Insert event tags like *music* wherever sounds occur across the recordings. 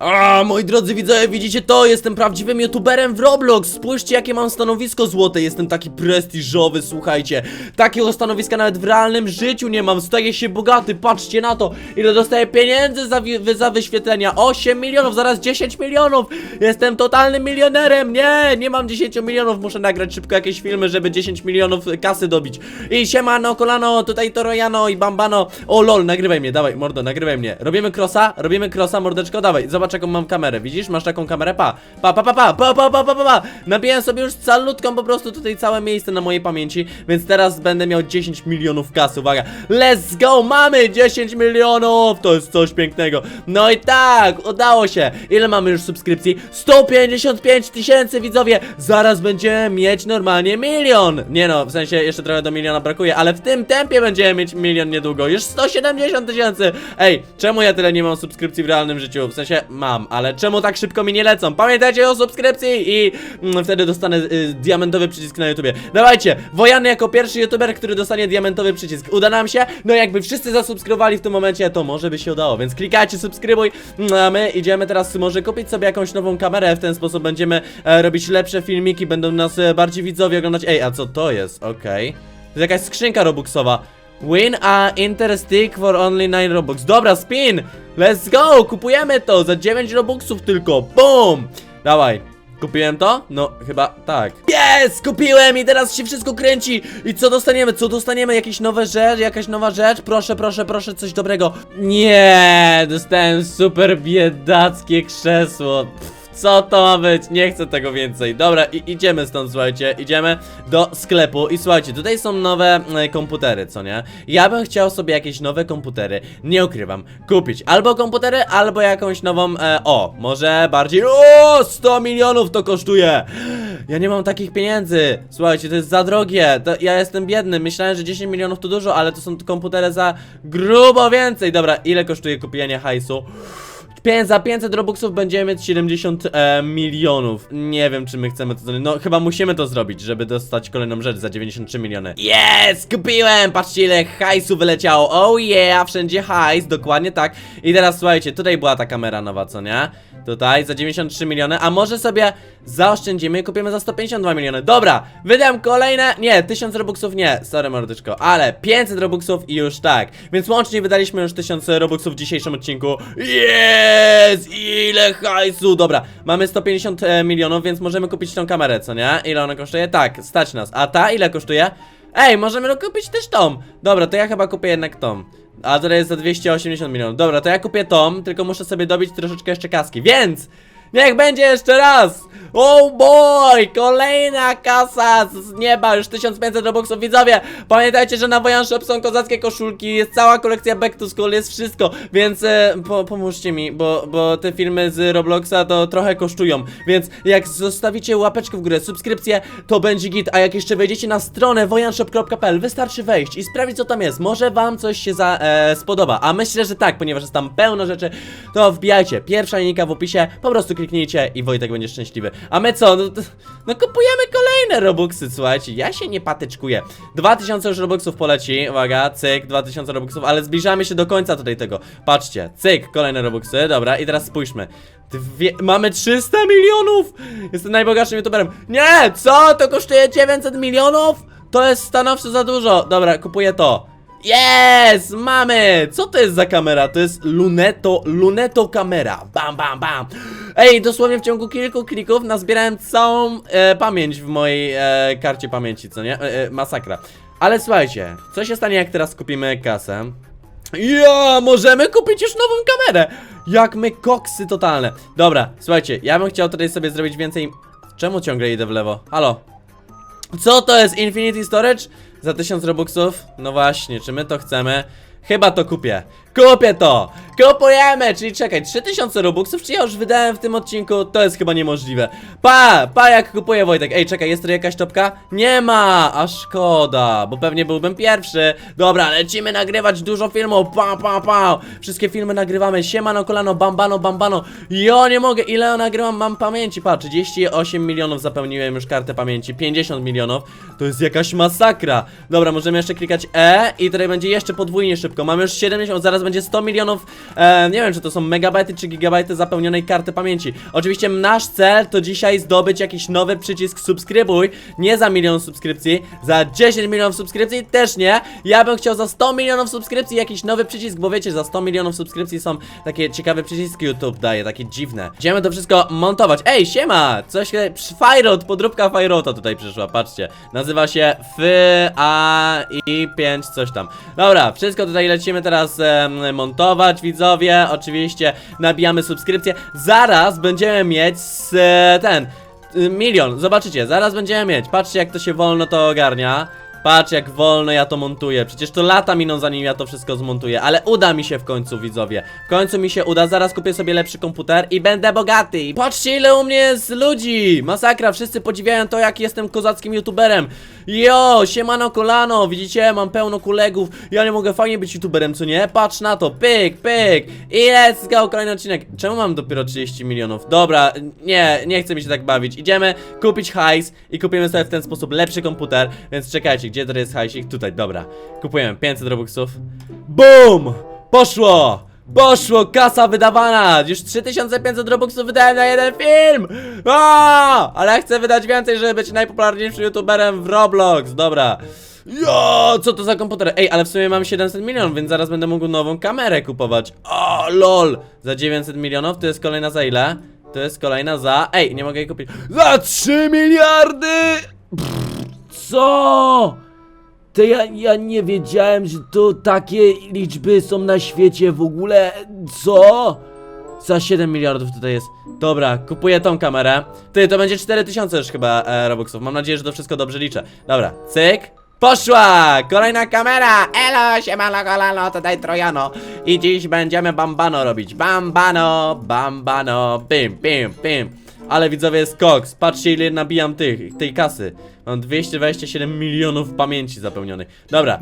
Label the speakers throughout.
Speaker 1: A, moi drodzy widzowie, widzicie to? Jestem prawdziwym youtuberem w Roblox. Spójrzcie, jakie mam stanowisko złote. Jestem taki prestiżowy, słuchajcie. Takiego stanowiska nawet w realnym życiu nie mam. Staję się bogaty, patrzcie na to. Ile dostaję pieniędzy za, wi- za wyświetlenia? 8 milionów, zaraz 10 milionów. Jestem totalnym milionerem. Nie, nie mam 10 milionów. Muszę nagrać szybko jakieś filmy, żeby 10 milionów kasy dobić. I siemano, kolano, tutaj Torojano i Bambano. O lol, nagrywaj mnie, dawaj, mordo, nagrywaj mnie. Robimy crossa, robimy crossa, mordeczko, dawaj. Zobacz jaką mam kamerę, widzisz? Masz taką kamerę, pa. Pa, pa, pa, pa, pa, pa, pa, pa, pa, pa. Nabiłem sobie już calutką po prostu tutaj całe miejsce na mojej pamięci, więc teraz będę miał 10 milionów kasy, uwaga. Let's go, mamy 10 milionów, to jest coś pięknego. No i tak, udało się. Ile mamy już subskrypcji? 155 tysięcy widzowie. Zaraz będziemy mieć normalnie milion. Nie no, w sensie jeszcze trochę do miliona brakuje, ale w tym tempie będziemy mieć milion niedługo. Już 170 tysięcy. Ej, czemu ja tyle nie mam subskrypcji w realnym życiu? W sensie mam, ale czemu tak szybko mi nie lecą? Pamiętajcie o subskrypcji i mm, wtedy dostanę y, diamentowy przycisk na YouTubie. Dawajcie, Wojany jako pierwszy YouTuber, który dostanie diamentowy przycisk. Uda nam się? No jakby wszyscy zasubskrybowali w tym momencie, to może by się udało, więc klikajcie, subskrybuj. Mm, A my idziemy teraz może kupić sobie jakąś nową kamerę, w ten sposób będziemy e, robić lepsze filmiki, będą nas e, bardziej widzowie oglądać. Ej, a co to jest? Okej. To jest jakaś skrzynka robuxowa. Win a Interstick for only 9 robux. Dobra, spin! Let's go! Kupujemy to za 9 robuxów tylko. Boom! Dawaj. Kupiłem to? No, chyba tak. Jest! Kupiłem i teraz się wszystko kręci! I co dostaniemy? Co dostaniemy? Jakieś nowe rzecz? Jakaś nowa rzecz? Proszę, proszę, proszę, coś dobrego. Nie! Dostałem super biedackie krzesło. Pff. Co to ma być? Nie chcę tego więcej. Dobra, i idziemy stąd, słuchajcie. Idziemy do sklepu i słuchajcie, tutaj są nowe e, komputery, co nie? Ja bym chciał sobie jakieś nowe komputery, nie ukrywam, kupić albo komputery, albo jakąś nową, e, o, może bardziej, o, 100 milionów to kosztuje! Ja nie mam takich pieniędzy. Słuchajcie, to jest za drogie. To ja jestem biedny. Myślałem, że 10 milionów to dużo, ale to są komputery za grubo więcej. Dobra, ile kosztuje kupienie hajsu? Za 500 robuxów będziemy mieć 70 e, milionów. Nie wiem, czy my chcemy to zrobić. No, chyba musimy to zrobić, żeby dostać kolejną rzecz za 93 miliony. Jest! Kupiłem! Patrzcie, ile hajsu wyleciało. Oh yeah! Wszędzie hajs, dokładnie tak. I teraz słuchajcie, tutaj była ta kamera nowa, co nie? Tutaj za 93 miliony, a może sobie zaoszczędzimy i kupimy za 152 miliony. Dobra, wydam kolejne, nie, 1000 robuxów nie, sorry mordyczko, ale 500 robuxów i już tak. Więc łącznie wydaliśmy już 1000 robuxów w dzisiejszym odcinku. Jest! Ile hajsu! Dobra, mamy 150 e, milionów, więc możemy kupić tą kamerę, co nie? Ile ona kosztuje? Tak, stać nas. A ta ile kosztuje? Ej, możemy kupić też tą. Dobra, to ja chyba kupię jednak tą. A to jest za 280 milionów. Dobra, to ja kupię tą, tylko muszę sobie dobić troszeczkę jeszcze kaski. Więc niech będzie jeszcze raz! Oh boy! Kolejna kasa z nieba, już 1500 robuxów widzowie! Pamiętajcie, że na Wojan Shop są kozackie koszulki, jest cała kolekcja Back to School, jest wszystko, więc e, po, pomóżcie mi, bo, bo te filmy z Robloxa to trochę kosztują, więc jak zostawicie łapeczkę w górę, subskrypcję, to będzie git, a jak jeszcze wejdziecie na stronę wojanshop.pl, wystarczy wejść i sprawdzić co tam jest, może wam coś się za, e, spodoba, a myślę, że tak, ponieważ jest tam pełno rzeczy, to wbijajcie, pierwsza linijka w opisie, po prostu kliknijcie i Wojtek będzie szczęśliwy. A my co? No, no kupujemy kolejne Robuxy, słuchajcie, ja się nie patyczkuję. 2000 już Robuxów poleci, uwaga, cyk, 2000 Robuxów, ale zbliżamy się do końca tutaj tego. Patrzcie, cyk, kolejne Robuxy, dobra, i teraz spójrzmy. Dwie, mamy 300 milionów! Jestem najbogatszym youtuberem. Nie, co? To kosztuje 900 milionów? To jest stanowczo za dużo. Dobra, kupuję to. Jest! Mamy! Co to jest za kamera? To jest Luneto, Luneto kamera. Bam, bam, bam. Ej, dosłownie w ciągu kilku klików nazbierałem całą e, pamięć w mojej e, karcie pamięci, co nie? E, e, masakra. Ale słuchajcie, co się stanie jak teraz kupimy kasę? Ja, możemy kupić już nową kamerę! Jak my koksy totalne. Dobra, słuchajcie, ja bym chciał tutaj sobie zrobić więcej... Czemu ciągle idę w lewo? Halo? Co to jest Infinity Storage? Za 1000 robuxów? No właśnie, czy my to chcemy? Chyba to kupię. Kupię to! Kupujemy! Czyli czekaj, 3000 robuxów, czy ja już wydałem w tym odcinku? To jest chyba niemożliwe. Pa! Pa jak kupuję Wojtek. Ej, czekaj, jest tu jakaś topka? Nie ma! A szkoda, bo pewnie byłbym pierwszy. Dobra, lecimy nagrywać dużo filmów. Pa, pa, pa! Wszystkie filmy nagrywamy. Siemano, kolano, bambano, bambano. Ja nie mogę, ile nagrywam, mam pamięci. Pa, 38 milionów zapełniłem już kartę pamięci. 50 milionów. To jest jakaś masakra. Dobra, możemy jeszcze klikać E i tutaj będzie jeszcze podwójnie szybko. Mamy już 70, zaraz będzie 100 milionów, e, nie wiem czy to są megabajty czy gigabajty zapełnionej karty pamięci. Oczywiście nasz cel to dzisiaj zdobyć jakiś nowy przycisk subskrybuj, nie za milion subskrypcji, za 10 milionów subskrypcji też nie. Ja bym chciał za 100 milionów subskrypcji jakiś nowy przycisk, bo wiecie, za 100 milionów subskrypcji są takie ciekawe przyciski YouTube daje, takie dziwne. Idziemy to wszystko montować. Ej, siema! Coś, Fajrot, podróbka Fajrota tutaj przyszła, patrzcie. Nazywa się F A I 5 coś tam. Dobra, wszystko tutaj lecimy teraz em, montować, widzowie. Oczywiście nabijamy subskrypcję. Zaraz będziemy mieć ten y, milion. Zobaczycie, zaraz będziemy mieć. Patrzcie, jak to się wolno to ogarnia. Patrz jak wolno ja to montuję. Przecież to lata miną zanim ja to wszystko zmontuję, ale uda mi się w końcu, widzowie. W końcu mi się uda, zaraz kupię sobie lepszy komputer i będę bogaty. Patrzcie ile u mnie jest ludzi! Masakra, wszyscy podziwiają to jak jestem kozackim youtuberem. Jo, siemano kolano, widzicie, mam pełno kolegów. Ja nie mogę fajnie być youtuberem, co nie? Patrz na to, pyk, pyk. I let's go, kolejny odcinek. Czemu mam dopiero 30 milionów? Dobra, nie, nie chcę mi się tak bawić. Idziemy kupić hajs i kupimy sobie w ten sposób lepszy komputer, więc czekajcie, gdzie to jest hajsik? Tutaj, dobra. Kupujemy 500 robuxów. BOOM! Poszło! Poszło, kasa wydawana! Już 3500 robuxów wydałem na jeden film! A! Ale chcę wydać więcej, żeby być najpopularniejszym youtuberem w Roblox, dobra. Jo, co to za komputer? Ej, ale w sumie mam 700 milionów, więc zaraz będę mógł nową kamerę kupować. O, lol! Za 900 milionów, to jest kolejna za ile? To jest kolejna za... Ej, nie mogę jej kupić. Za 3 miliardy!
Speaker 2: Co? To ja, ja nie wiedziałem, że to takie liczby są na świecie w ogóle. Co?
Speaker 1: Za 7 miliardów tutaj jest. Dobra, kupuję tą kamerę. Ty, to będzie 4000 już chyba e, robuxów. Mam nadzieję, że to wszystko dobrze liczę. Dobra, cyk. Poszła! Kolejna kamera! Elo, siemano, kolano, tutaj Trojano. I dziś będziemy bambano robić. Bambano, bambano, pim, pim, pim. Ale widzowie jest koks. Patrzcie ile nabijam tych, tej kasy. Mam 227 milionów pamięci zapełnionej. Dobra,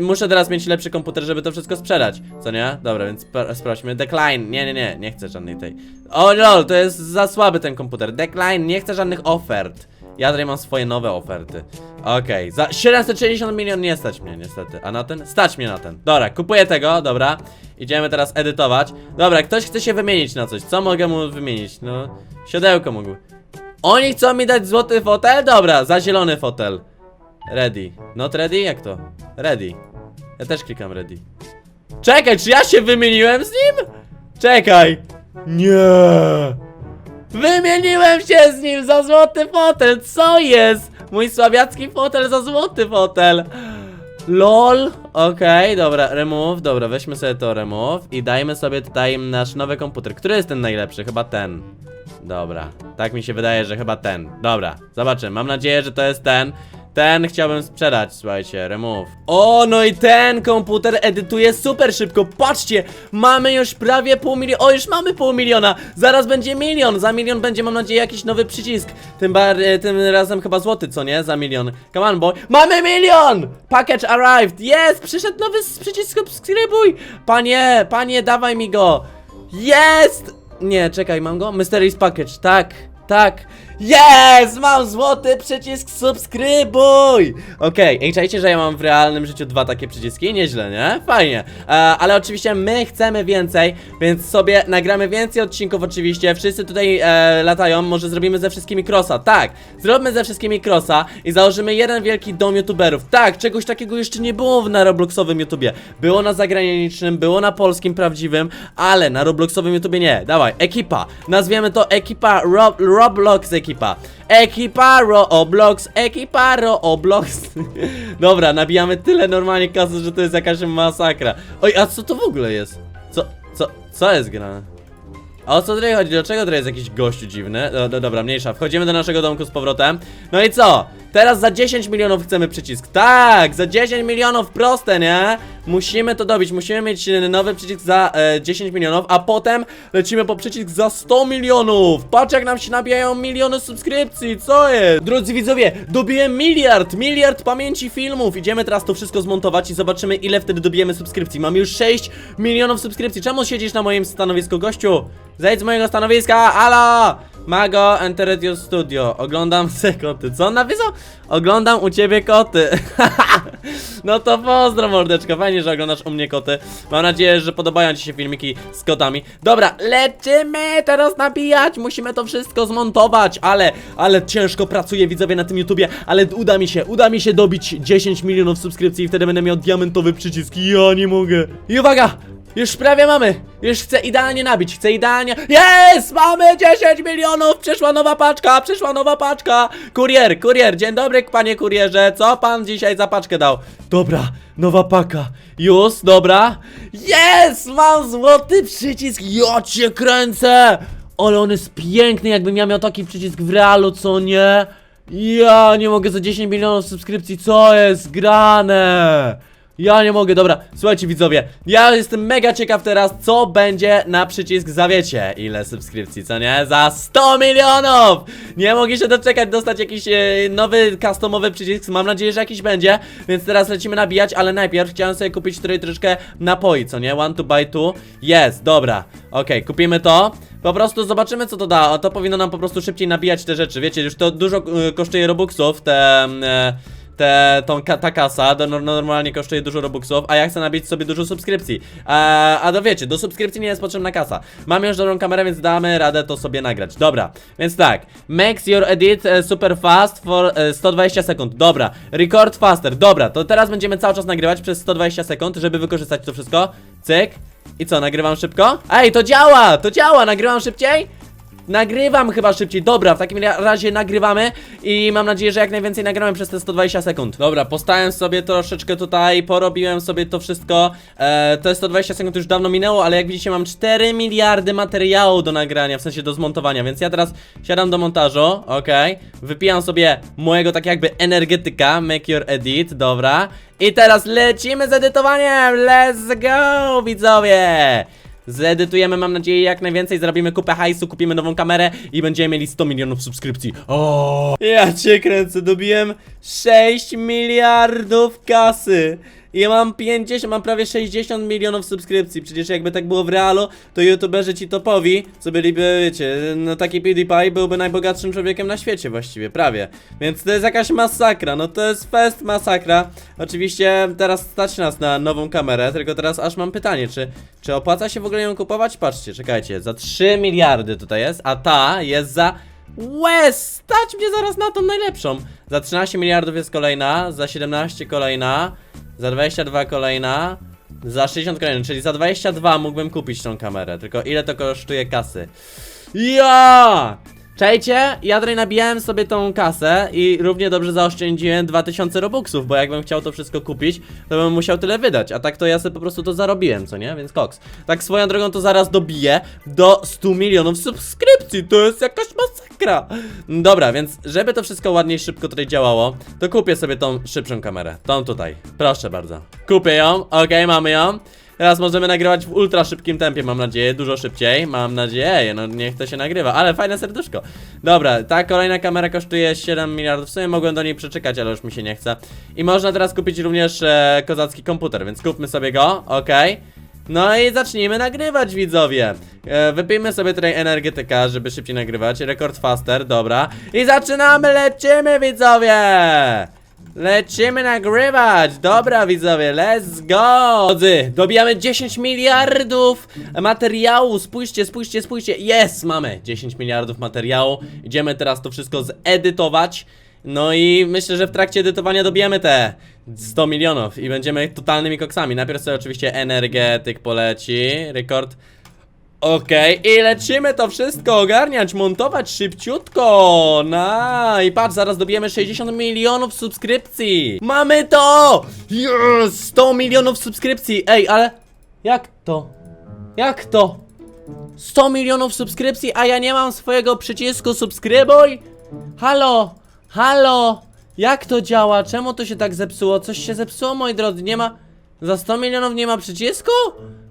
Speaker 1: muszę teraz mieć lepszy komputer, żeby to wszystko sprzedać. Co nie? Dobra, więc spra- sprawdźmy. Decline. Nie, nie, nie, nie chcę żadnej tej. O lol, to jest za słaby ten komputer. Decline, nie chcę żadnych ofert. Ja mam swoje nowe oferty. Okej, za 760 milionów nie stać mnie niestety. A na ten? Stać mnie na ten. Dobra, kupuję tego, dobra. Idziemy teraz edytować. Dobra, ktoś chce się wymienić na coś. Co mogę mu wymienić? No, siodełko mógł. Oni chcą mi dać złoty fotel? Dobra, za zielony fotel. Ready. Not ready? Jak to? Ready. Ja też klikam ready. Czekaj, czy ja się wymieniłem z nim? Czekaj. Nie. Wymieniłem się z nim za złoty fotel, co jest? Mój sławiacki fotel za złoty fotel. LOL, okej, dobra, remove, dobra, weźmy sobie to remove i dajmy sobie tutaj nasz nowy komputer. Który jest ten najlepszy? Chyba ten. Dobra, tak mi się wydaje, że chyba ten. Dobra, zobaczymy, mam nadzieję, że to jest ten. Ten chciałbym sprzedać, słuchajcie, remove. O, no i ten komputer edytuje super szybko. Patrzcie, mamy już prawie pół miliona. O, już mamy pół miliona. Zaraz będzie milion. Za milion będzie, mam nadzieję, jakiś nowy przycisk. Tym, bar e, tym razem chyba złoty, co nie? Za milion. Come on, boy. Mamy milion! Package arrived. Jest! Przyszedł nowy przycisk subskrybuj. Panie, panie, dawaj mi go. Jest! Nie, czekaj, mam go? Mysteries Package, tak, tak. Jest! Mam złoty przycisk subskrybuj! Okej, okay. czajcie, że ja mam w realnym życiu dwa takie przyciski? Nieźle, nie? Fajnie. E, ale oczywiście my chcemy więcej, więc sobie nagramy więcej odcinków oczywiście. Wszyscy tutaj e, latają, może zrobimy ze wszystkimi crossa. Tak, zróbmy ze wszystkimi crossa i założymy jeden wielki dom youtuberów. Tak, czegoś takiego jeszcze nie było na Robloxowym YouTubie. Było na zagranicznym, było na polskim prawdziwym, ale na Robloxowym YouTubie nie. Dawaj, ekipa. Nazwiemy to ekipa Rob Roblox ekipa. Ekipa Roblox, ekipa Roblox. *laughs* Dobra, nabijamy tyle normalnie kasy, że to jest jakaś masakra. Oj, a co to w ogóle jest? Co, co, co jest grane? A o co tutaj chodzi? Dlaczego tutaj jest jakiś gościu dziwny? No, no dobra, mniejsza. Wchodzimy do naszego domku z powrotem. No i co? Teraz za 10 milionów chcemy przycisk. Tak, za 10 milionów proste, nie? Musimy to dobić. Musimy mieć nowy przycisk za e, 10 milionów, a potem lecimy po przycisk za 100 milionów. Patrz jak nam się nabijają miliony subskrypcji. Co jest? Drodzy widzowie, dobiłem miliard, miliard pamięci filmów. Idziemy teraz to wszystko zmontować i zobaczymy ile wtedy dobijemy subskrypcji. Mamy już 6 milionów subskrypcji. Czemu siedzisz na moim stanowisku, gościu? Zejdź z mojego stanowiska, ala! Mago Enteretio Studio. Oglądam *laughs* se koty. Co on napisał? Oglądam u ciebie koty. *laughs* no to pozdro mordeczko. Fajnie, że oglądasz u mnie koty. Mam nadzieję, że podobają ci się filmiki z kotami. Dobra, lecimy teraz nabijać. Musimy to wszystko zmontować, ale, ale ciężko pracuję widzowie na tym YouTubie, ale uda mi się, uda mi się dobić 10 milionów subskrypcji i wtedy będę miał diamentowy przycisk. Ja nie mogę. I uwaga! Już prawie mamy! Już chcę idealnie nabić, chcę idealnie... Jest! Mamy 10 milionów! Przyszła nowa paczka, przyszła nowa paczka! Kurier, kurier, dzień dobry panie kurierze, co pan dzisiaj za paczkę dał? Dobra, nowa paka. Już, dobra. Jest! Mam złoty przycisk, ja cię kręcę! Ale on jest piękny, jakbym ja miał taki przycisk w realu, co nie? Ja nie mogę za 10 milionów subskrypcji, co jest grane? Ja nie mogę, dobra, słuchajcie widzowie, ja jestem mega ciekaw teraz, co będzie na przycisk zawiecie. Ile subskrypcji, co nie? Za 100 milionów! Nie mogę się doczekać dostać jakiś e, nowy, customowy przycisk, mam nadzieję, że jakiś będzie, więc teraz lecimy nabijać, ale najpierw chciałem sobie kupić tutaj troszeczkę napoi, co nie? One to buy two, jest, dobra, okej, kupimy to. Po prostu zobaczymy co to da, to powinno nam po prostu szybciej nabijać te rzeczy, wiecie, już to dużo e, kosztuje robuxów, te... E, te, tą, ta kasa do, no, normalnie kosztuje dużo robuxów, a ja chcę nabić sobie dużo subskrypcji. A, a to wiecie, do subskrypcji nie jest potrzebna kasa. Mam już dobrą kamerę, więc damy radę to sobie nagrać. Dobra, więc tak. Makes your edit e, super fast for e, 120 sekund. Dobra, record faster. Dobra, to teraz będziemy cały czas nagrywać przez 120 sekund, żeby wykorzystać to wszystko. Cyk. I co, nagrywam szybko? Ej, to działa! To działa! Nagrywam szybciej? Nagrywam chyba szybciej. Dobra, w takim ra- razie nagrywamy i mam nadzieję, że jak najwięcej nagramy przez te 120 sekund. Dobra, postałem sobie troszeczkę tutaj, porobiłem sobie to wszystko. E, te 120 sekund już dawno minęło, ale jak widzicie mam 4 miliardy materiału do nagrania, w sensie do zmontowania, więc ja teraz siadam do montażu, okej. Wypijam sobie mojego tak jakby energetyka, make your edit, dobra. I teraz lecimy z edytowaniem, let's go widzowie! Zedytujemy, mam nadzieję, jak najwięcej, zrobimy kupę hajsu, kupimy nową kamerę i będziemy mieli 100 milionów subskrypcji. O! Ja cię kręcę, dobiłem 6 miliardów kasy. I ja mam 50, mam prawie 60 milionów subskrypcji. Przecież jakby tak było w realu, to youtuberzy ci topowi, co byliby, wiecie, no taki PewDiePie byłby najbogatszym człowiekiem na świecie właściwie, prawie. Więc to jest jakaś masakra, no to jest fest masakra. Oczywiście teraz stać nas na nową kamerę, tylko teraz aż mam pytanie, czy, czy opłaca się w ogóle ją kupować? Patrzcie, czekajcie, za 3 miliardy tutaj jest, a ta jest za... Łez! Stać mnie zaraz na tą najlepszą! Za 13 miliardów jest kolejna, za 17 kolejna, za 22 kolejna, za 60 kolejna, czyli za 22 mógłbym kupić tą kamerę, tylko ile to kosztuje kasy? Ja! Czajcie, ja tutaj nabijałem sobie tą kasę i równie dobrze zaoszczędziłem 2000 robuxów, bo jakbym chciał to wszystko kupić, to bym musiał tyle wydać, a tak to ja sobie po prostu to zarobiłem, co nie? Więc koks. Tak swoją drogą to zaraz dobiję do 100 milionów subskrypcji, to jest jakaś masakra. Dobra, więc żeby to wszystko ładniej szybko tutaj działało, to kupię sobie tą szybszą kamerę, tą tutaj, proszę bardzo. Kupię ją, okej, mamy ją. Teraz możemy nagrywać w ultra szybkim tempie, mam nadzieję, dużo szybciej, mam nadzieję, no niech to się nagrywa, ale fajne serduszko. Dobra, ta kolejna kamera kosztuje 7 miliardów, w sumie mogłem do niej przeczekać, ale już mi się nie chce. I można teraz kupić również e, kozacki komputer, więc kupmy sobie go, okej. No i zacznijmy nagrywać, widzowie. E, wypijmy sobie tutaj energetyka, żeby szybciej nagrywać. Rekord faster, dobra. I zaczynamy, lecimy, widzowie! Lecimy nagrywać! Dobra widzowie, let's go! Drodzy, dobijamy 10 miliardów materiału, spójrzcie, spójrzcie, spójrzcie, jest, mamy 10 miliardów materiału, idziemy teraz to wszystko zedytować, no i myślę, że w trakcie edytowania dobijemy te 100 milionów i będziemy totalnymi koksami, najpierw sobie oczywiście energetyk poleci, rekord Okej, i lecimy to wszystko ogarniać, montować szybciutko. No i patrz, zaraz dobijemy 60 milionów subskrypcji. Mamy to! Yes! 100 milionów subskrypcji. Ej, ale jak to? Jak to? 100 milionów subskrypcji, a ja nie mam swojego przycisku subskrybuj? Halo? Halo? Jak to działa? Czemu to się tak zepsuło? Coś się zepsuło, moi drodzy, nie ma... Za 100 milionów nie ma przycisku?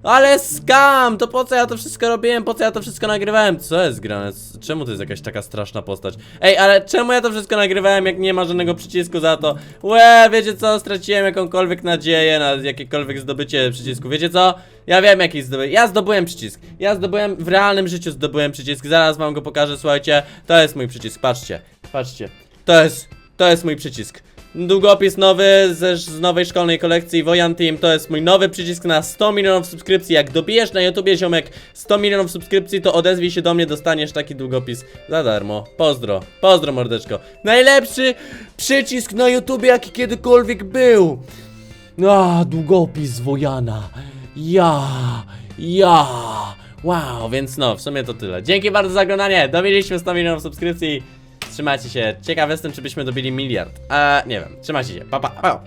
Speaker 1: Ale skam! To po co ja to wszystko robiłem? Po co ja to wszystko nagrywałem? Co jest grane? Czemu to jest jakaś taka straszna postać? Ej, ale czemu ja to wszystko nagrywałem, jak nie ma żadnego przycisku za to? Łe, wiecie co? Straciłem jakąkolwiek nadzieję na jakiekolwiek zdobycie przycisku. Wiecie co? Ja wiem jaki zdobyłem. Ja zdobyłem przycisk. Ja zdobyłem, w realnym życiu zdobyłem przycisk. Zaraz wam go pokażę, słuchajcie. To jest mój przycisk, patrzcie. Patrzcie. To jest, to jest mój przycisk. Długopis nowy ze, z nowej szkolnej kolekcji Wojan Team to jest mój nowy przycisk na 100 milionów subskrypcji. Jak dobijesz na YouTubie ziomek 100 milionów subskrypcji, to odezwij się do mnie, dostaniesz taki długopis za darmo. Pozdro, pozdro mordeczko. Najlepszy przycisk na YouTubie jaki kiedykolwiek był.
Speaker 2: A, długopis Wojana. Ja, ja.
Speaker 1: Wow, więc no, w sumie to tyle. Dzięki bardzo za oglądanie. Dobiliśmy 100 milionów subskrypcji. Trzymajcie się. Ciekaw jestem, czy byśmy dobili miliard. A nie wiem. Trzymajcie się. Pa, pa, pa.